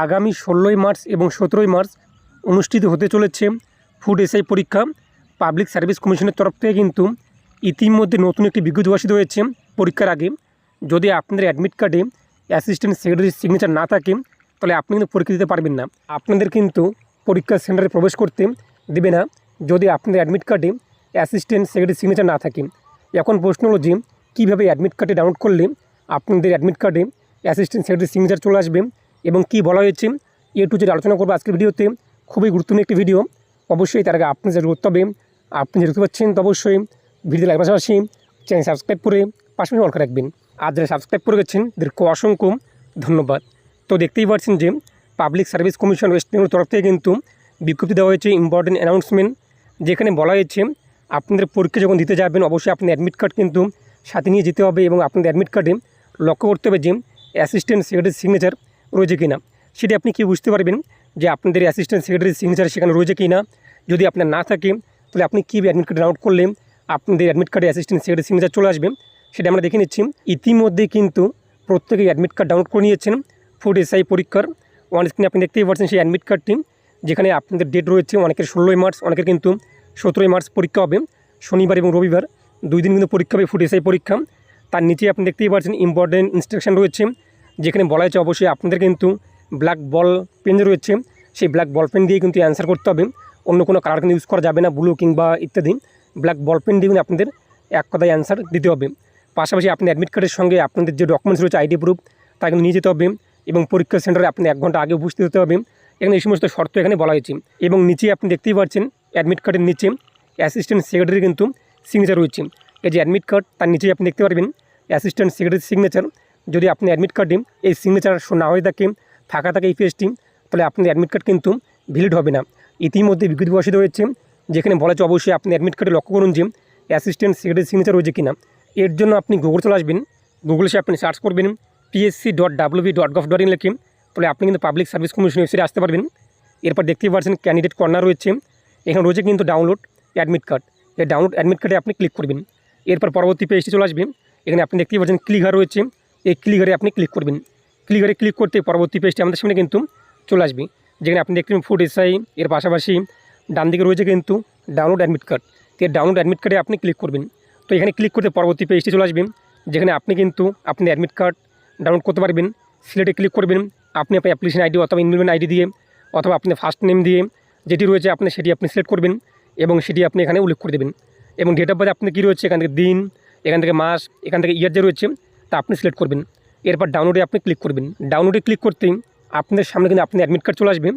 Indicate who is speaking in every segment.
Speaker 1: আগামী ষোলোই মার্চ এবং সতেরোই মার্চ অনুষ্ঠিত হতে চলেছে ফুড এসআই পরীক্ষা। পাবলিক সার্ভিস কমিশনের তরফ থেকে কিন্তু ইতিমধ্যে নতুন একটি বিজ্ঞপ্তি প্রকাশিত হয়েছে পরীক্ষার আগে। যদি আপনাদের অ্যাডমিট কার্ডে অ্যাসিস্ট্যান্ট সেক্রেটারির সিগনেচার না থাকে, তাহলে আপনি কিন্তু পরীক্ষা দিতে পারবেন না। আপনাদের কিন্তু পরীক্ষা সেন্টারে প্রবেশ করতে দেবে না। যদি আপনাদের অ্যাডমিট কার্ডে অ্যাসিস্ট্যান্ট সেক্রেটারি সিগনেচার না থাকে, এখন প্রশ্ন হলো যে, কীভাবে অ্যাডমিট কার্ডে ডাউনলোড করলে আপনাদের অ্যাডমিট কার্ডে অ্যাসিস্ট্যান্ট সেক্রেটারি সিগনেচার চলে আসবে? এবং কি বলা হয়েছে, এ টু আলোচনা করব আজকের ভিডিওতে। খুবই গুরুত্বপূর্ণ একটি ভিডিও। অবশ্যই তার আগে আপনি যে করতে হবে আপনি যে দেখতে পাচ্ছেন তো অবশ্যই ভিডিও লাইক পাশাপাশি চ্যানেল সাবস্ক্রাইব করে পাশাপাশি অল রাখবেন। আর যারা সাবস্ক্রাইব করে গেছেন, তাদেরকে অসংখ্য ধন্যবাদ। তো দেখতেই পাচ্ছেন যে public service commission West Bengal তরফ থেকে কিন্তু বিজ্ঞপ্তি দেওয়া হয়েছে ইম্পর্টেন্ট অ্যানাউন্সমেন্ট যেখানে বলা হয়েছে আপনাদের পরীক্ষা যখন দিতে যাবেন, অবশ্যই আপনি অ্যাডমিট কার্ড কিন্তু সাথে নিয়ে যেতে হবে এবং আপনাদের অ্যাডমিট কার্ডে লক্ষ্য করতে হবে যে অ্যাসিস্ট্যান্ট সেক্রেটারি সিগনেচার রয়েছে কিনা? সেটি আপনি কি বুঝতে পারবেন যে আপনাদের অ্যাসিস্ট্যান্ট সেক্রেটারি সিগনেচার সেখানে রয়েছে কিনা? যদি আপনার না থাকে, তাহলে আপনি কী অ্যাডমিট কার্ড ডাউনলোড করলে আপনাদের অ্যাডমিট কার্ডে অ্যাসিস্ট্যান্ট সেক্রেটারি সিগনেচার চলে আসবে। সেটা আমরা দেখে নিচ্ছি। ইতিমধ্যে কিন্তু প্রত্যেকেই অ্যাডমিট কার্ড ডাউনলোড করে নিয়েছেন। ফুড এসআই পরীক্ষার ওয়ান স্ক্রিনে আপনি দেখতেই পাচ্ছেন সেই অ্যাডমিট কার্ডটি যেখানে আপনাদের ডেট রয়েছে অনেকের ষোলোই মার্চ, অনেকের কিন্তু সতেরোই মার্চ পরীক্ষা হবে। শনিবার এবং রবিবার, দুই দিন কিন্তু পরীক্ষা হবে ফুড এসআই পরীক্ষা। তার নিচে আপনি দেখতেই পাচ্ছেন ইম্পর্টেন্ট ইনস্ট্রাকশন রয়েছে। যেখানে বলা হয়েছে অবশ্যই আপনাদের কিন্তু ব্ল্যাক বল পেন রয়েছে। সেই ব্ল্যাক বল পেন দিয়ে কিন্তু অ্যান্সার করতে হবে। অন্য কোনো কালার কিন্তু ইউজ করা যাবে না ব্লু কিংবা ইত্যাদি। ব্ল্যাক বল পেন দিয়ে কিন্তু আপনাদের এক কথায় অ্যান্সার দিতে হবে। পাশাপাশি আপনি অ্যাডমিট কার্ডের সঙ্গে আপনাদের যে ডকুমেন্টস রয়েছে আইডি প্রুফ তা কিন্তু নিয়ে যেতে হবে এবং পরীক্ষা সেন্টারে আপনি এক ঘণ্টা আগে উপস্থিত হতে হবে। এখানে এই সমস্ত শর্ত এখানে বলা হয়েছে এবং নিচে আপনি দেখতেই পাচ্ছেন অ্যাডমিট কার্ডের নিচে অ্যাসিস্ট্যান্ট সেক্রেটারি কিন্তু সিগনেচার রয়েছে। এই যে অ্যাডমিট কার্ড তার নিচেই আপনি দেখতে পারবেন অ্যাসিস্ট্যান্ট সেক্রেটারি সিগনেচার যদি আপনি অ্যাডমিট কার্ডে এই সিগনেচার না হয়ে থাকে, ফাঁকা থাকে এই পেজটি তাহলে আপনার অ্যাডমিট কার্ড কিন্তু ভ্যালিড হবে না। ইতিমধ্যে বিজ্ঞপ্তি প্রকাশিত হয়েছে যেখানে বলা হচ্ছে অবশ্যই আপনি অ্যাডমিট কার্ডে লক্ষ্য করুন যে অ্যাসিস্ট্যান্ট সেক্রেটারি সিগনেচার রয়েছে কিনা। এর জন্য আপনি গুগল চলে আসবেন গুগলে সে আপনি সার্চ করবেন PSC dot WB dot gov dot in লিখে, তাহলে আপনি কিন্তু পাবলিক সার্ভিস কমিশন ওয়েবসাইটে আসতে পারবেন। এরপর দেখতেই পাচ্ছেন ক্যান্ডিডেট কর্নার রয়েছে, এখানে রয়েছে কিন্তু ডাউনলোড অ্যাডমিট কার্ড এই ডাউনলোড অ্যাডমিট কার্ডে আপনি ক্লিক করবেন। এরপর পরবর্তী পেজটি চলে আসবে, এখানে আপনি দেখতেই পাচ্ছেন ক্লিঘার রয়েছে এই ক্লিকারে আপনি ক্লিক করবেন। ক্লিকারে ক্লিক করতে পরবর্তী পেজটি আমাদের সামনে কিন্তু চলে আসবে। যেখানে আপনি দেখতে ফুড এসআই এর পাশাপাশি ডান দিকে রয়েছে কিন্তু ডাউনলোড অ্যাডমিট কার্ড তো ডাউনলোড অ্যাডমিট কার্ডে আপনি ক্লিক করবেন। তো এখানে ক্লিক করতে পরবর্তী পেজটি চলে আসবেন যেখানে আপনি কিন্তু আপনি অ্যাডমিট কার্ড ডাউনলোড করতে পারবেন। সিলেটে ক্লিক করবেন। আপনি আপনার অ্যাপ্লিকেশন আইডি অথবা ইনভেলমেন্ট আইডি দিয়ে অথবা আপনি ফার্স্ট নেম দিয়ে যেটি রয়েছে আপনি সেটি আপনি সিলেক্ট করবেন এবং সেটি আপনি এখানে উল্লেখ করে দেবেন। এবং ডেট অফ বার্থ আপনি কী রয়েছে? এখান থেকে দিন, এখান থেকে মাস, এখান থেকে ইয়ার যে রয়েছে তা আপনি সিলেক্ট করবেন। এরপর ডাউনলোডে আপনি ক্লিক করবেন। ডাউনলোডে ক্লিক করতেই আপনাদের সামনে কিন্তু আপনি অ্যাডমিট কার্ড চলে আসবে।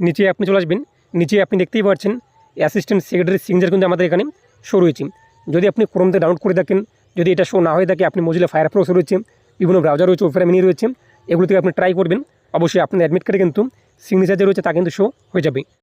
Speaker 1: নিচে আপনি চলে আসবেন। নিচে আপনি দেখতেই পাচ্ছেন অ্যাসিস্ট্যান্ট সেক্রেটারি সিগনেচার কিন্তু আমাদের এখানে শো রয়েছে। যদি আপনি ক্রোম থেকে ডাউনলোড করে থাকেন, যদি এটা শো না হয়ে থাকে, আপনি মজিলা ফায়ার প্রোস রয়েছে, বিভিন্ন ব্রাউজার রয়েছে ওপেরা মিনি রয়েছে, এগুলো থেকে আপনি ট্রাই করবেন। অবশ্যই আপনার অ্যাডমিট কার্ডে কিন্তু সিগনেচার যে রয়েছে তা কিন্তু শো হয়ে যাবে।